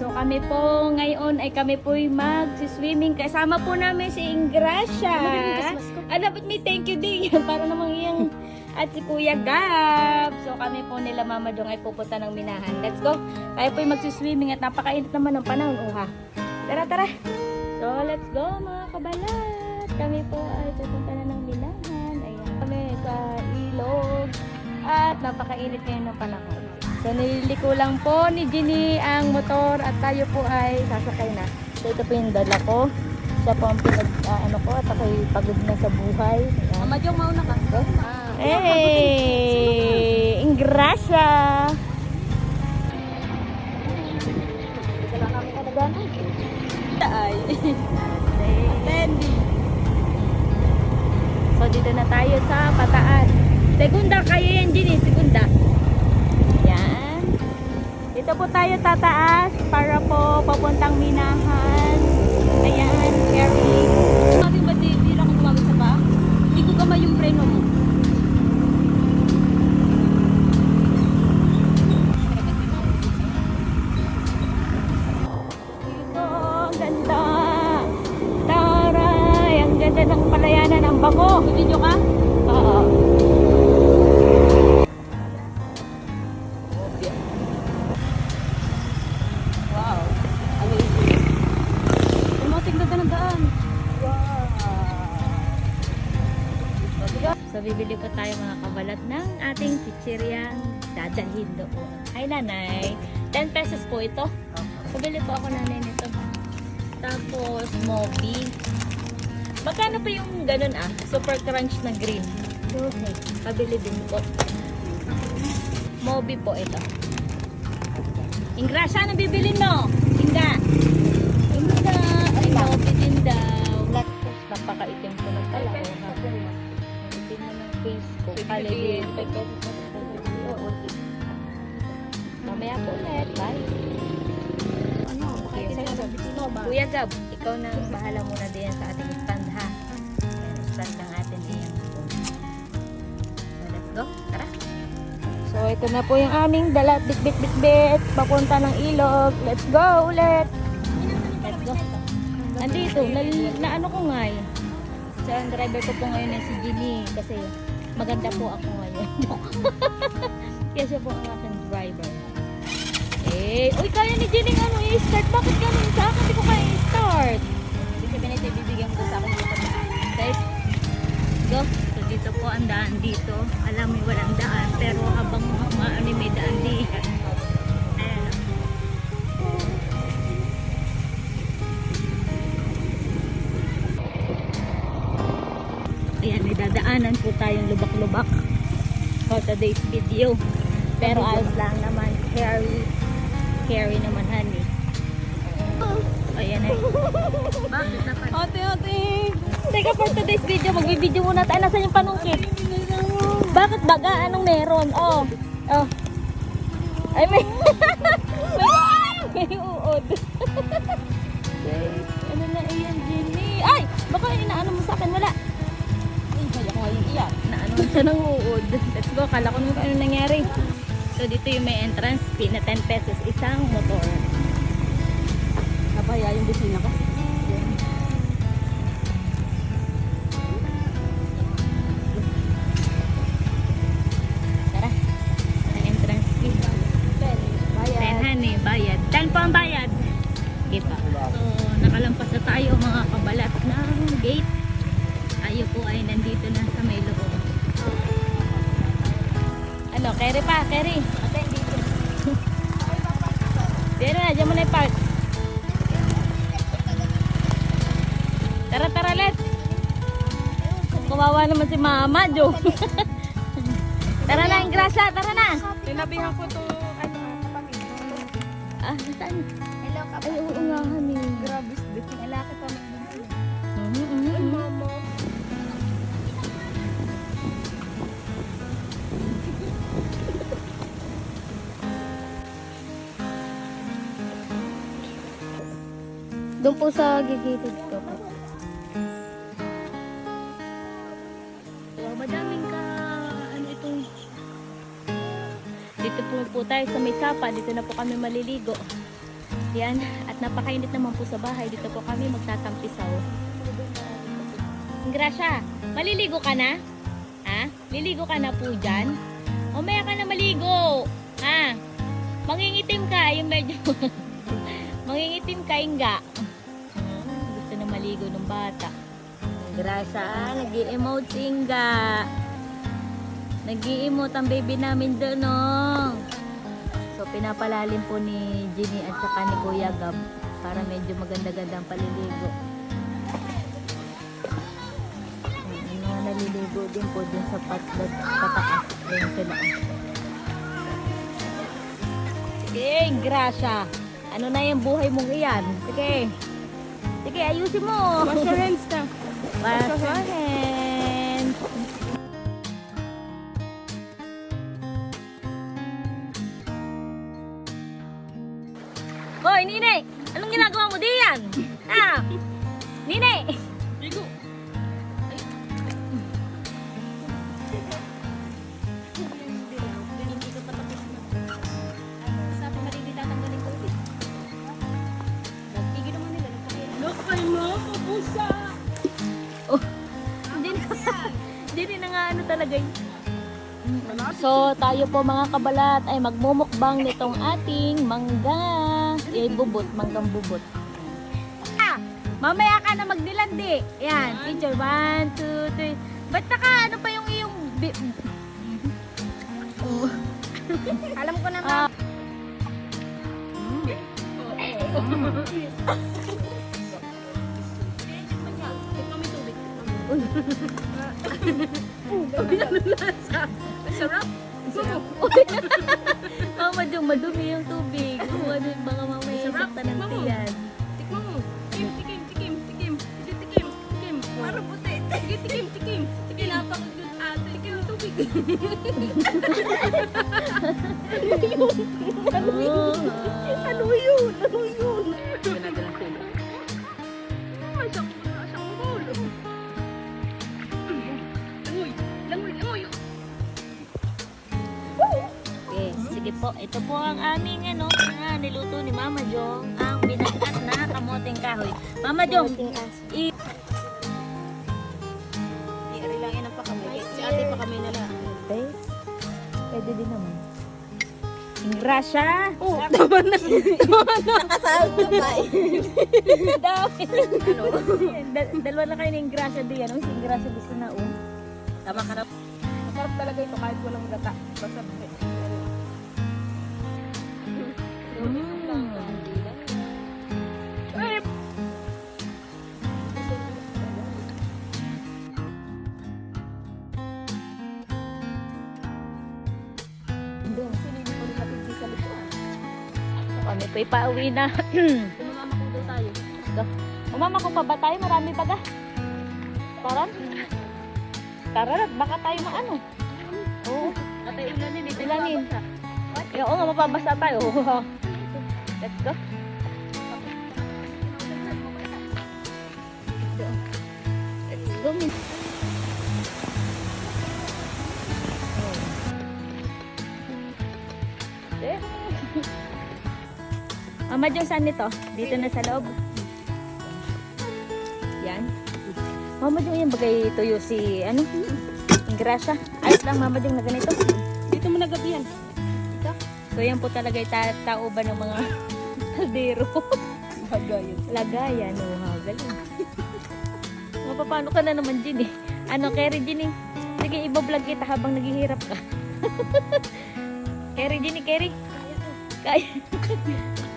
So kami po ngayon ay kami po mag-swimming. Kasama po namin si Ingracia. Ano, ba't may thank you din? Para namang iyang at si Kuya Gab. So kami po nila Mama Dong ay pupunta ng Minahan. Let's go. Tayo po yung mag-swimming at napakainit naman ng panahon. Uha. Tara, tara. So let's go mga kabalat. Kami po ay pupunta na ng Minahan. Ayan. Kami sa ilog. At napakainit ngayon ng panahon. So niliko lang po ni Ginny ang motor at tayo po ay sasakay na. So ito po yung dala ko. Siya po ang pinag, ah, ano ko, at ako'y pagod na sa buhay. Ayan. Mama Jong, mauna ka. Hey! Ingrasya! Ay. Tendi. So dito na tayo sa Pataas. Segunda kayo yan, Ginny. Segunda. Yan. Dito po tayo tataas para po papuntang Minahan. Ayan, Carrie. Sabi ba di, di lang ako gumamit sa pa? Hindi ko gamay yung preno mo. So, bibili po tayo mga kabalat ng ating chichiryang dadalhin doon. Ay, nanay. 10 pesos po ito. Pabili po ako nanay nito. Tapos, Moby. Magkano pa yung ganun ah? Super crunch na green. Okay. Pabili din po. Moby po ito. Ingrasya, ano bibilin mo? Inga. Mamaya po ulit. Bye. Ano? Bakit sa'yo? Kuya Gab, ikaw na bahala muna din sa ating stand ha. Stand ng atin diyan. So, let's go. Tara. So, ito na po yung aming dala. Bit, bit, bit, bit. Papunta ng ilog. Let's go ulit. Let's go. Andito, na, na ano ko nga eh. Ang driver ko po ngayon ay si Ginny. Kasi maganda po ako ngayon. Kaya siya po ang aking driver. Eh, uy, kaya ni Ginny ano i-start. Bakit ganun sa akin? Hindi ko kaya i-start. Ibig sabihin ito, ibibigyan ko sa akin sa go. So, dito po ang daan dito. Alam mo, walang daan. Pero habang Dadaanan po tayong lubak-lubak for today's video. Pero ayos lang naman. Carry. Carry naman, honey. Ayan eh. Bakit dapat? Ate, ate! Teka, for today's video, magbibideo muna tayo. Nasaan yung panungkit? Bakit baga? Anong meron? Oh. Oh. Ay, may... may uod. Ano na iyan, Jenny? Ay! Baka inaano mo sa akin. Wala. Na siya ng uod. Let's go. Kala ko nung ano nangyari. So, dito yung may entrance fee na 10 pesos. Isang motor. Napaya yung busina ko. Ano, carry pa, carry. Ate, dito. Diyan na, diyan mo na i-park. Tara, tara, let's. Kumawa naman si Mama, Jo. tara na, Ingrasya, tara na. Tinabihan ko to, ano, kapatid. Ah, saan? Hello, Ay, oo nga, honey. Grabe, lalaki pa mag Doon po sa gigilid ko. Wow, madaming ka, ano itong, dito po po tayo sa may sapa, dito na po kami maliligo. Yan. At napakainit naman po sa bahay. Dito po kami magtatampisaw. Gracia, maliligo ka na? Ha? Liligo ka na po dyan? O maya ka na maligo. Ha? Mangingitim ka. Yung medyo... Mangingitim ka, Inga. Maligo ng bata. Gracia, nag emote si Inga. nag emote ang baby namin doon, oh. So, pinapalalim po ni Ginny at saka ni Kuya Gab para medyo maganda-gandang paliligo. Yung mga naliligo din po din sa pat pataas. Ayun sila. Sige, Gracia. Ano na yung buhay mong iyan? Sige. Sige, ayusin mo. Wash your hands na. Wash your hands. Hoy, Nine! Anong ginagawa mo diyan? Ah! Nine! Na yun. So, tayo po mga kabalat ay magmumukbang nitong ating mangga. Eh, bubot, manggang bubot. Ah, mamaya ka na magdilandi. Yan, picture. One, two, three. Ba't naka, ano pa yung iyong... Oh. Alam ko na Ah. Sarap. Mama, Jong, madumi yung tubig. Kung ano, baka mamaya Sarap. sakta ng tiyan. Tikman mo. Tikim, tikim, tikim, tikim. Sige, tikim, tikim. Parang puti. Sige, tikim, tikim. Tikim. Napakagod ate. Tikim yung tubig. Oh, Ano yun? Ano yun? Po. Ito po ang aming ano, na niluto ni Mama Jong, ang binagat na kamoteng kahoy. Mama Jong, i Iari lang yan ang pakamay. Si ate pakamay na lang. Okay. Pwede din naman. Ingrasya! Oh, tama na. Nakasahod ka pa eh. Dami! ano? Dal- dalawa na kayo ng ingrasya di ano? Si ingrasya gusto na um. Tama ka na. Masarap talaga ito kahit walang gata. Basta kami po ipauwi na. Daw tayo. Umama ko pa ba tayo? Marami pa ga? Tara? Tara, baka tayo maano. Oo. Ate, ulanin eh. Ulanin. Eh, Oo nga, mapabasa tayo. Let's go. Let's go, min. Mama Jong, saan nito? Dito na sa loob. Yan. Mama Jong, yan bagay tuyo si, ano? Ingrasya. Ayos lang, Mama Jong, na ganito. Dito mo na gabi yan. So yan po talaga yung ta- tauban ng mga kaldero. Hagayan. Lagayan, oh, ha, galing. Mapapano ka na naman, Ginny? Ano, Kerry Ginny? Sige, ibablog kita habang naghihirap ka. Kerry Ginny, Kerry. Kaya.